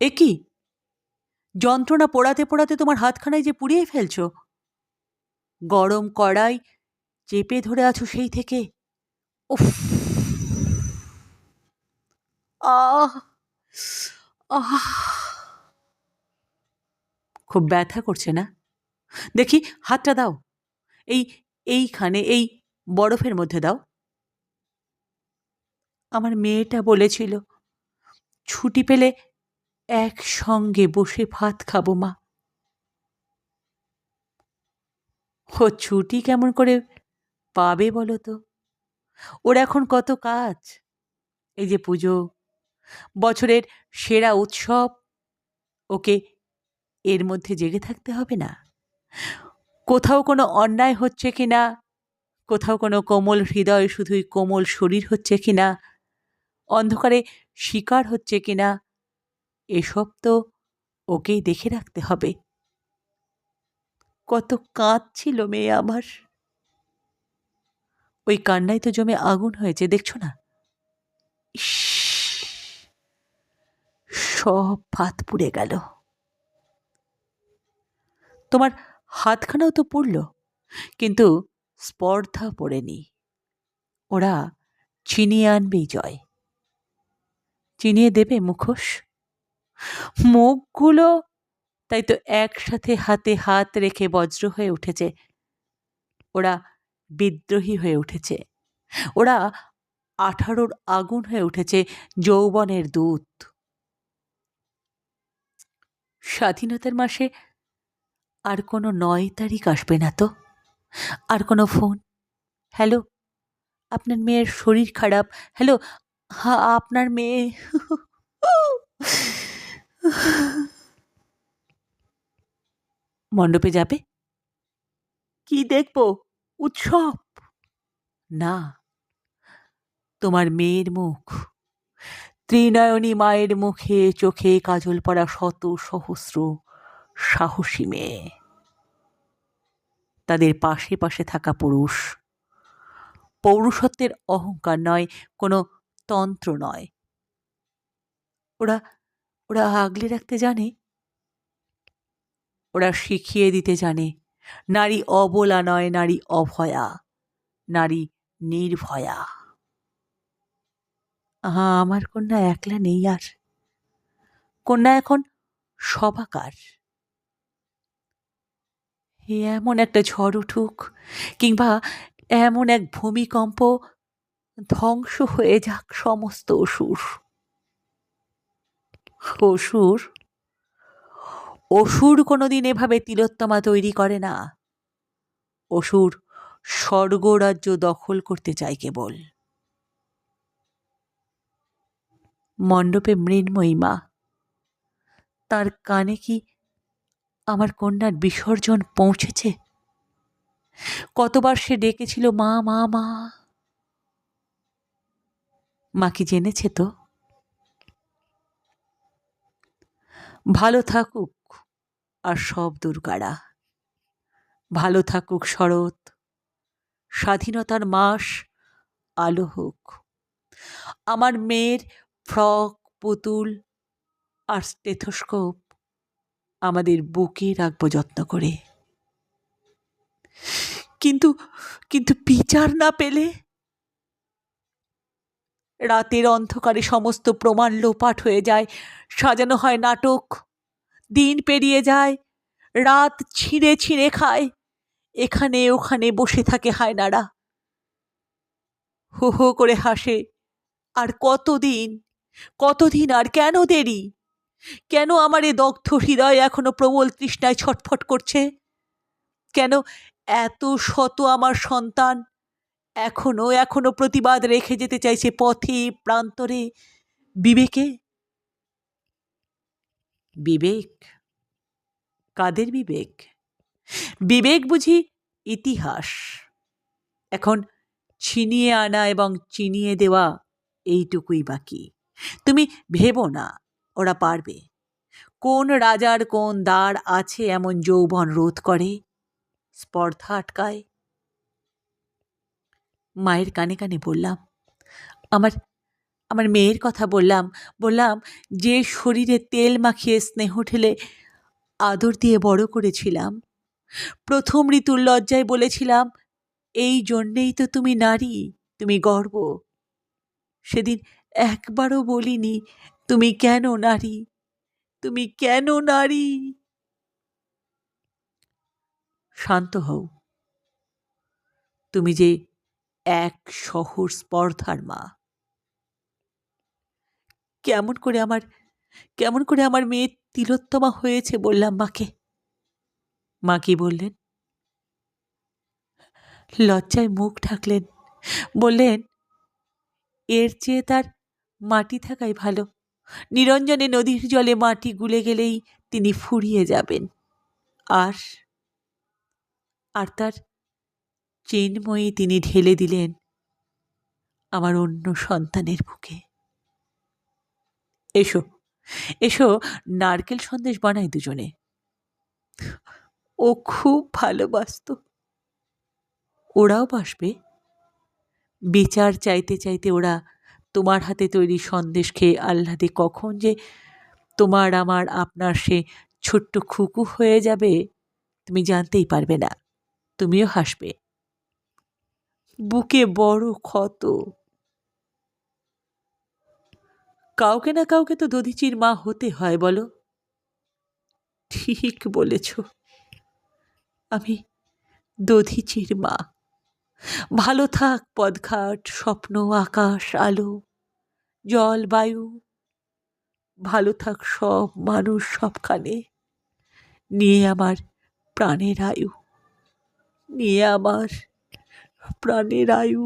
এ কি? যন্ত্রণা পোড়াতে পোড়াতে তোমার হাতখানায় যে পুড়িয়ে ফেলছো। গরম কড়াই চেপে ধরে আছো সেই থেকে। উফ। খুব ব্যথা করছে না? দেখি, হাতটা দাও। এই, এইখানে, এই বরফের মধ্যে দাও। আমার মেয়েটা বলেছিল, ছুটি পেলে একসঙ্গে বসে ভাত খাব, মা। ও ছুটি কেমন করে পাবে বলো তো? ওর এখন কত কাজ? এই যে পুজো, বছরের সেরা উৎসব, ওকে এর মধ্যে জেগে থাকতে হবে না? কোথাও কোনো অন্যায় হচ্ছে কি না? কোথাও কোনো কোমল হৃদয় শুধুই কোমল শরীর হচ্ছে কি না? অন্ধকারে শিকার হচ্ছে কি না? এসব তো ওকেই দেখে রাখতে হবে। কত কাঁদছিল মেয়ে আমার। ওই কান্নায় তো জমে আগুন হয়েছে, দেখছ না? সব ভাত পুড়ে গেল। তোমার হাতখানাও তো পড়ল, কিন্তু স্পর্ধা পড়েনি। ওরা চিনিয়ে আনবেই জয়। চিনিয়ে দেবে মুখোশ। মুখগুলো তাই তো একসাথে হাতে হাত রেখে বজ্র হয়ে উঠেছে। ওরা বিদ্রোহী হয়ে উঠেছে। ওরা আঠারোর আগুন হয়ে উঠেছে যৌবনের দূত। স্বাধীনতার মাসে আর কোনো নয় তারিখ আসবে না তো? আর কোনো ফোন? হ্যালো, আপনার মেয়ের শরীর খারাপ। হ্যালো হ্যাঁ আপনার মেয়ে। মণ্ডপে যাবে? কি দেখব? উৎসব? না। তোমার মেয়ের মুখ। ত্রিনয়নী মায়ের মুখে চোখে কাজল পড়া শত সহস্র সাহসী মেয়ে। তাদের পাশে পাশে থাকা পুরুষ। পৌরুষত্বের অহংকার নয় কোনো তন্ত্র নয়। ওরা ওরা আগলে রাখতে জানে? ওরা শিখিয়ে দিতে জানে, নারী অবলা নয়, নারী অভয়া, নারী নির্ভয়া। আহা, আমার কন্যা একলা নেই আর। কন্যা এখন সবাকার এমন একটা ঝড় উঠুক, কিংবা এমন এক ভূমিকম্প ধ্বংস হয়ে যাক সমস্ত অসুর। অসুর অসুর কোনোদিন এভাবে তিলোত্তমা তৈরি করে না। অসুর স্বর্গরাজ্য দখল করতে চায় কেবল। মণ্ডপে মৃন্ময়ী মা। তার কানে কি আমার কন্যার বিসর্জন পৌঁছেছে? কতবার সে ডেকেছিল, মা মা মা। মা কি জেনেছে তো? ভালো থাকুক আর সব দুর্গারা ভালো থাকুক শরৎ, স্বাধীনতার মাস, আলো হোক। আমার মেয়ের ফ্রক, পুতুল আর স্টেথোস্কোপ আমাদের বুকে রাখব যত্ন করে। কিন্তু কিন্তু বিচার না পেলে রাতের অন্ধকারে সমস্ত প্রমাণ লোপাট হয়ে যায়। সাজানো হয় নাটক। দিন পেরিয়ে যায়। রাত ছিঁড়ে ছিঁড়ে খায়। এখানে ওখানে বসে থাকে হায়নারা। হো হো করে হাসে। আর কতদিন? কতদিন আর কেন দেরি? কেন আমার এ দগ্ধ হৃদয় এখনও প্রবল তৃষ্ণায় ছটফট করছে? কেন এত শত আমার সন্তান এখনও এখনও প্রতিবাদ রেখে যেতে চাইছে পথে, প্রান্তরে। বিবেকে? বিবেক? কাদের বিবেক? বিবেক বুঝি ইতিহাস। এখন ছিনিয়ে আনা এবং চিনিয়ে দেওয়া এইটুকুই বাকি। তুমি ভেবো না, ওরা পারবে। কোন রাজার কোন দ্বার আছে এমন যৌবন রোধ করে? স্পর্ধা আটকায়? মায়ের কানে কানে বললাম, আমার আমার মেয়ের কথা বললাম বললাম যে শরীরে তেল মাখিয়ে স্নেহ ঢেলে আদর দিয়ে বড় করেছিলাম। প্রথম ঋতুর লজ্জায় বলেছিলাম, এই জন্যেই তো তুমি নারী, তুমি গর্ব। সেদিন একবারও বলিনি, তুমি কেন নারী, তুমি কেন নারী? শান্ত হও। তুমি যে এক শহর স্পর্ধার মা। কেমন করে আমার, কেমন করে আমার মেয়ে তিলোত্তমা হয়েছে বললাম মাকে। মা কি বললেন? লজ্জায় মুখ ঢাকলেন। বললেন, এর চেয়ে তার মাটি থাকাই ভালো। নিরঞ্জনে নদীর জলে মাটি গুলে গেলেই তিনি ফুরিয়ে যাবেন। আর আর তার চিন্ময়ী তিনি ঢেলে দিলেন আমার অন্য সন্তানের বুকে। এসো এসো, নারকেল সন্দেশ বানাই দুজনে। ও খুব ভালোবাসতো। ওরাও বাসবে। বিচার চাইতে চাইতে ওরা তোমার হাতে তৈরি সন্দেশ খেয়ে আহ্লাদে কখন যে তোমার আমার আপনার সে ছোট্ট খুকু হয়ে যাবে, তুমি জানতেই পারবে না, তুমিও হাসবে। বুকে বড় ক্ষত। কাউকে না কাউকে তো দধিচির মা হতে হয়, বলো? ঠিক বলেছ। আমি দধিচির মা। ভালো থাক পদঘাট, স্বপ্ন, আকাশ, আলো, জল, বায়ু। ভালো থাক সব মানুষ সবখানে। নিয়ে আমার প্রাণের আয়ু। নিয়ে আমার প্রাণের আয়ু।